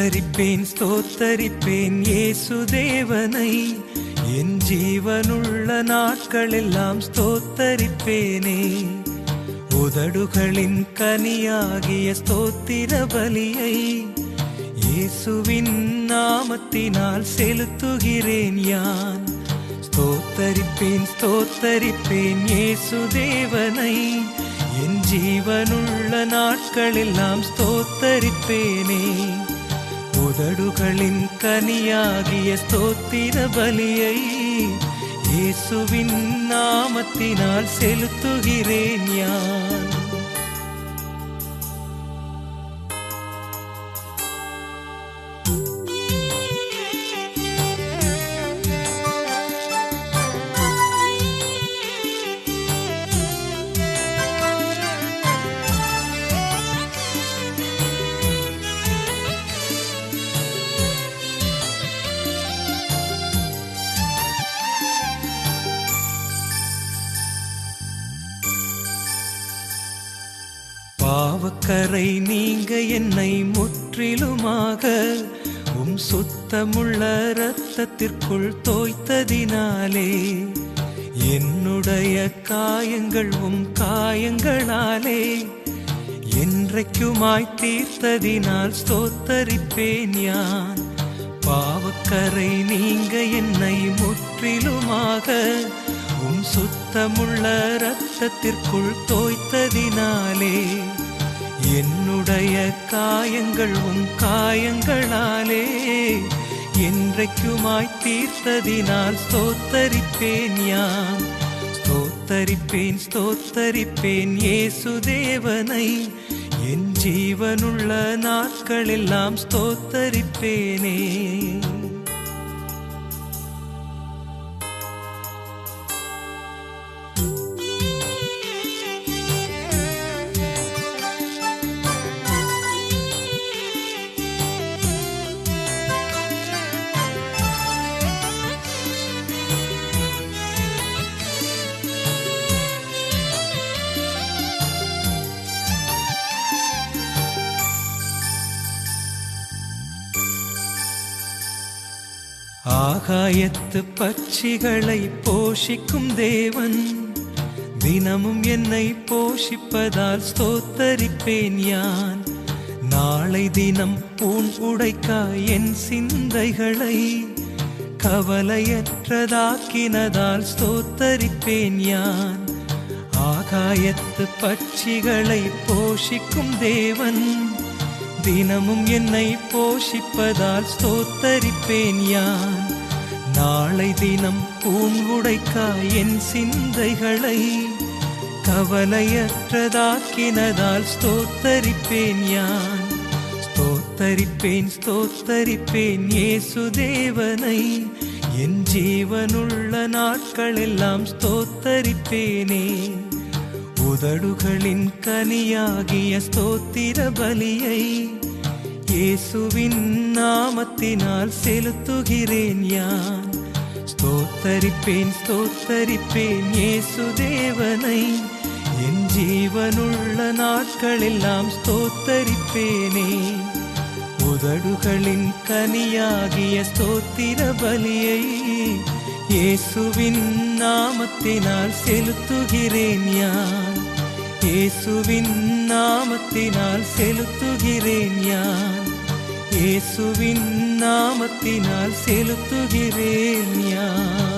ஸ்தோத்தரிப்பேன் ஸ்தோத்தரிப்பேன் இயேசு தேவனை. என் ஜீவனுள்ள நாட்களெல்லாம் ஸ்தோத்தரிப்பேனே. உதடுகளின் கனியாகிய ஸ்தோத்திர பலியை இயேசுவின் நாமத்தினால் செலுத்துகிறேன் யான். ஸ்தோத்தரிப்பேன் ஸ்தோத்தரிப்பேன் இயேசு தேவனை. என் ஜீவனுள்ள நாட்களெல்லாம் ஸ்தோத்தரிப்பேனே. உதடுகளின் கனியாகிய ஸ்தோத்திர பலியை இயேசுவின் நாமத்தினால் செலுத்துகிறேன் யான் பாவக்கரை நீங்க என்னை முற்றிலுமாக உம் சுத்தமுள்ள ரத்தத்திற்குள் தோய்த்ததினாலே என்னுடைய காயங்கள் உம் காயங்களாலே என்றைக்குமாய் தீர்த்ததினால் ஸ்தோத்தரிப்பேன் யான். பாவக்கரை நீங்க என்னை முற்றிலுமாக உம் சுத்தமுள்ள ரத்தத்திற்குள் தோய்த்ததினாலே என்னுடைய காயங்கள் உன் காயங்களாலே என்றைக்குமாய் தீர்த்ததினால் ஸ்தோத்தரிப்பேன் யான். ஸ்தோத்தரிப்பேன் ஸ்தோத்தரிப்பேன் இயேசு தேவனை. என் ஜீவனுள்ள நாட்களெல்லாம் ஸ்தோத்தரிப்பேனே. ஆகாயத்து பட்சிகளை போஷிக்கும் தேவன். தினமும் என்னை போஷிப்பதால் ஸ்தோத்தரிப்பேன் யான். நாளை தினம் பூன் உடைக்கா என் சிந்தைகளை கவலையற்றதாக்கினதால் ஸ்தோத்தரிப்பேன் யான். ஆகாயத்து பட்சிகளை போஷிக்கும் தேவன். தினமும் என்னை போஷிப்பதால் ஸ்தோத்தரிப்பேன் யான். நாளை தினம் பூங்குடைக்கா என் சிந்தைகளை கவலையற்றதாக்கினதால் ஸ்தோத்தரிப்பேன் யான். ஸ்தோத்தரிப்பேன் ஸ்தோத்தரிப்பேன் இயேசு தேவனை. என் ஜீவனுள்ள நாட்களெல்லாம் ஸ்தோத்தரிப்பேனே. உதடுகளின் கனியாகிய ஸ்தோத்திர பலியை இயேசுவின் நாமத்தினால் செலுத்துகிறேன் யான். ஸ்தோத்தரிப்பேன் ஸ்தோத்தரிப்பேன் இயேசு தேவனை. என் ஜீவனுள்ள நாட்களெல்லாம் ஸ்தோத்தரிப்பேனே. உதடுகளின் கனியாகிய ஸ்தோத்திர பலியை இயேசுவின் நாமத்தினால் செலுத்துகிறேன் யான் இயேசுவின் நாமத்தினால் செலுத்துகிறேன் யான் இயேசுவின் நாமத்தினால் செலுத்துகிறேன் யான்